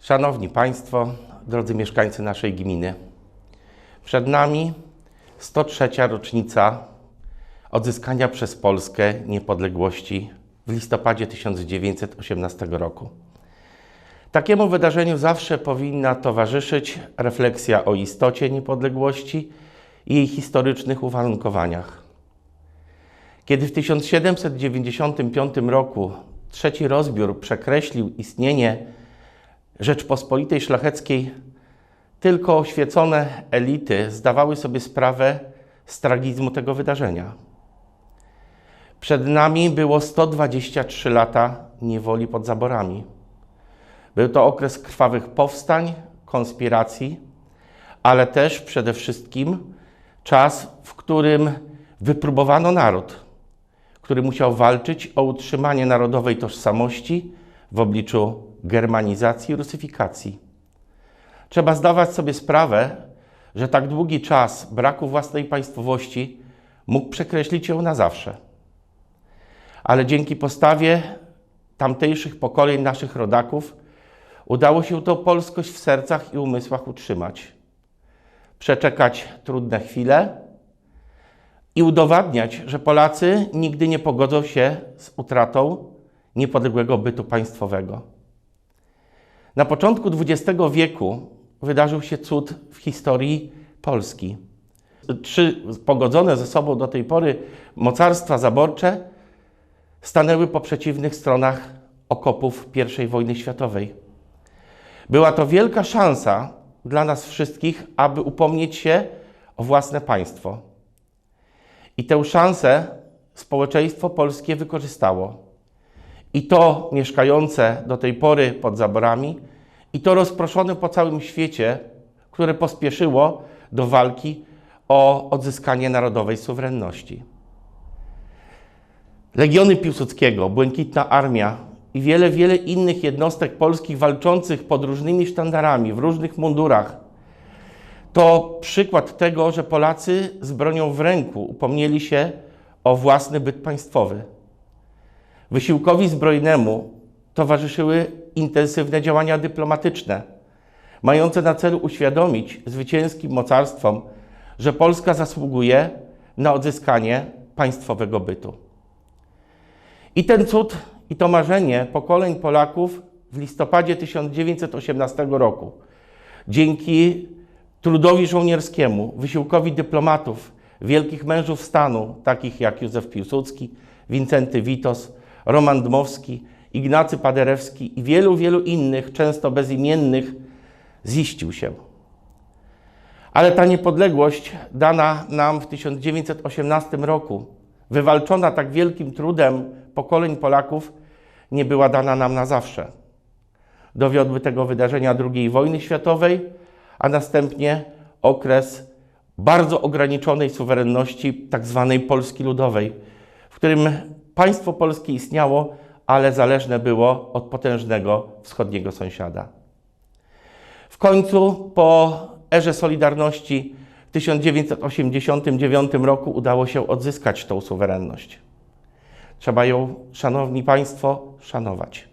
Szanowni Państwo, drodzy mieszkańcy naszej gminy, przed nami 103. rocznica odzyskania przez Polskę niepodległości w listopadzie 1918 roku. Takiemu wydarzeniu zawsze powinna towarzyszyć refleksja o istocie niepodległości i jej historycznych uwarunkowaniach. Kiedy w 1795 roku trzeci rozbiór przekreślił istnienie Rzeczpospolitej Szlacheckiej, tylko oświecone elity zdawały sobie sprawę z tragizmu tego wydarzenia. Przed nami było 123 lata niewoli pod zaborami. Był to okres krwawych powstań, konspiracji, ale też przede wszystkim czas, w którym wypróbowano naród, który musiał walczyć o utrzymanie narodowej tożsamości w obliczu germanizacji i rusyfikacji. Trzeba zdawać sobie sprawę, że tak długi czas braku własnej państwowości mógł przekreślić ją na zawsze. Ale dzięki postawie tamtejszych pokoleń naszych rodaków udało się tą polskość w sercach i umysłach utrzymać. Przeczekać trudne chwile i udowadniać, że Polacy nigdy nie pogodzą się z utratą niepodległego bytu państwowego. Na początku XX wieku wydarzył się cud w historii Polski. Trzy pogodzone ze sobą do tej pory mocarstwa zaborcze stanęły po przeciwnych stronach okopów I wojny światowej. Była to wielka szansa dla nas wszystkich, aby upomnieć się o własne państwo. I tę szansę społeczeństwo polskie wykorzystało. I to mieszkające do tej pory pod zaborami, i to rozproszone po całym świecie, które pospieszyło do walki o odzyskanie narodowej suwerenności. Legiony Piłsudskiego, Błękitna Armia i wiele, wiele innych jednostek polskich walczących pod różnymi sztandarami, w różnych mundurach, to przykład tego, że Polacy z bronią w ręku upomnieli się o własny byt państwowy. Wysiłkowi zbrojnemu towarzyszyły intensywne działania dyplomatyczne, mające na celu uświadomić zwycięskim mocarstwom, że Polska zasługuje na odzyskanie państwowego bytu. I ten cud, i to marzenie pokoleń Polaków w listopadzie 1918 roku, dzięki trudowi żołnierskiemu, wysiłkowi dyplomatów, wielkich mężów stanu, takich jak Józef Piłsudski, Wincenty Witos, Roman Dmowski, Ignacy Paderewski i wielu, wielu innych, często bezimiennych, ziścił się. Ale ta niepodległość dana nam w 1918 roku, wywalczona tak wielkim trudem pokoleń Polaków, nie była dana nam na zawsze. Dowiodły tego wydarzenia II wojny światowej, a następnie okres bardzo ograniczonej suwerenności tzw. Tak Polski Ludowej, w którym państwo polskie istniało, ale zależne było od potężnego wschodniego sąsiada. W końcu po erze Solidarności w 1989 roku udało się odzyskać tą suwerenność. Trzeba ją, szanowni państwo, szanować.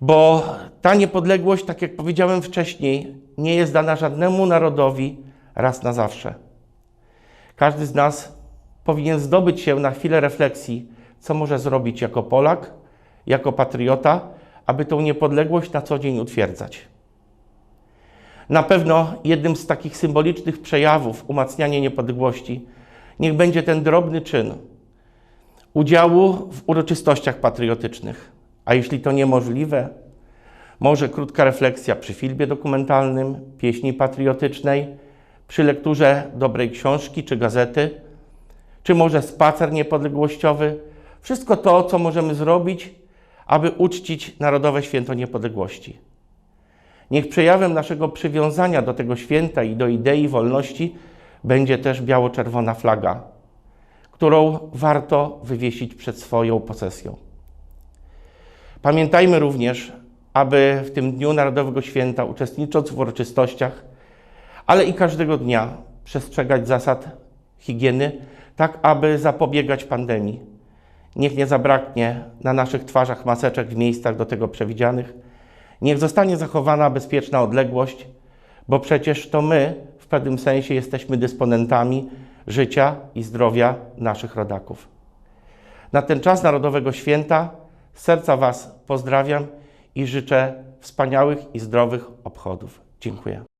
Bo ta niepodległość, tak jak powiedziałem wcześniej, nie jest dana żadnemu narodowi raz na zawsze. Każdy z nas powinien zdobyć się na chwilę refleksji, co może zrobić jako Polak, jako patriota, aby tą niepodległość na co dzień utwierdzać. Na pewno jednym z takich symbolicznych przejawów umacniania niepodległości niech będzie ten drobny czyn udziału w uroczystościach patriotycznych. A jeśli to niemożliwe, może krótka refleksja przy filmie dokumentalnym, pieśni patriotycznej, przy lekturze dobrej książki czy gazety, czy może spacer niepodległościowy. Wszystko to, co możemy zrobić, aby uczcić Narodowe Święto Niepodległości. Niech przejawem naszego przywiązania do tego święta i do idei wolności będzie też biało-czerwona flaga, którą warto wywiesić przed swoją posesją. Pamiętajmy również, aby w tym Dniu Narodowego Święta, uczestnicząc w uroczystościach, ale i każdego dnia przestrzegać zasad higieny, tak aby zapobiegać pandemii. Niech nie zabraknie na naszych twarzach maseczek w miejscach do tego przewidzianych. Niech zostanie zachowana bezpieczna odległość, bo przecież to my w pewnym sensie jesteśmy dysponentami życia i zdrowia naszych rodaków. Na ten czas Narodowego Święta z serca Was pozdrawiam i życzę wspaniałych i zdrowych obchodów. Dziękuję.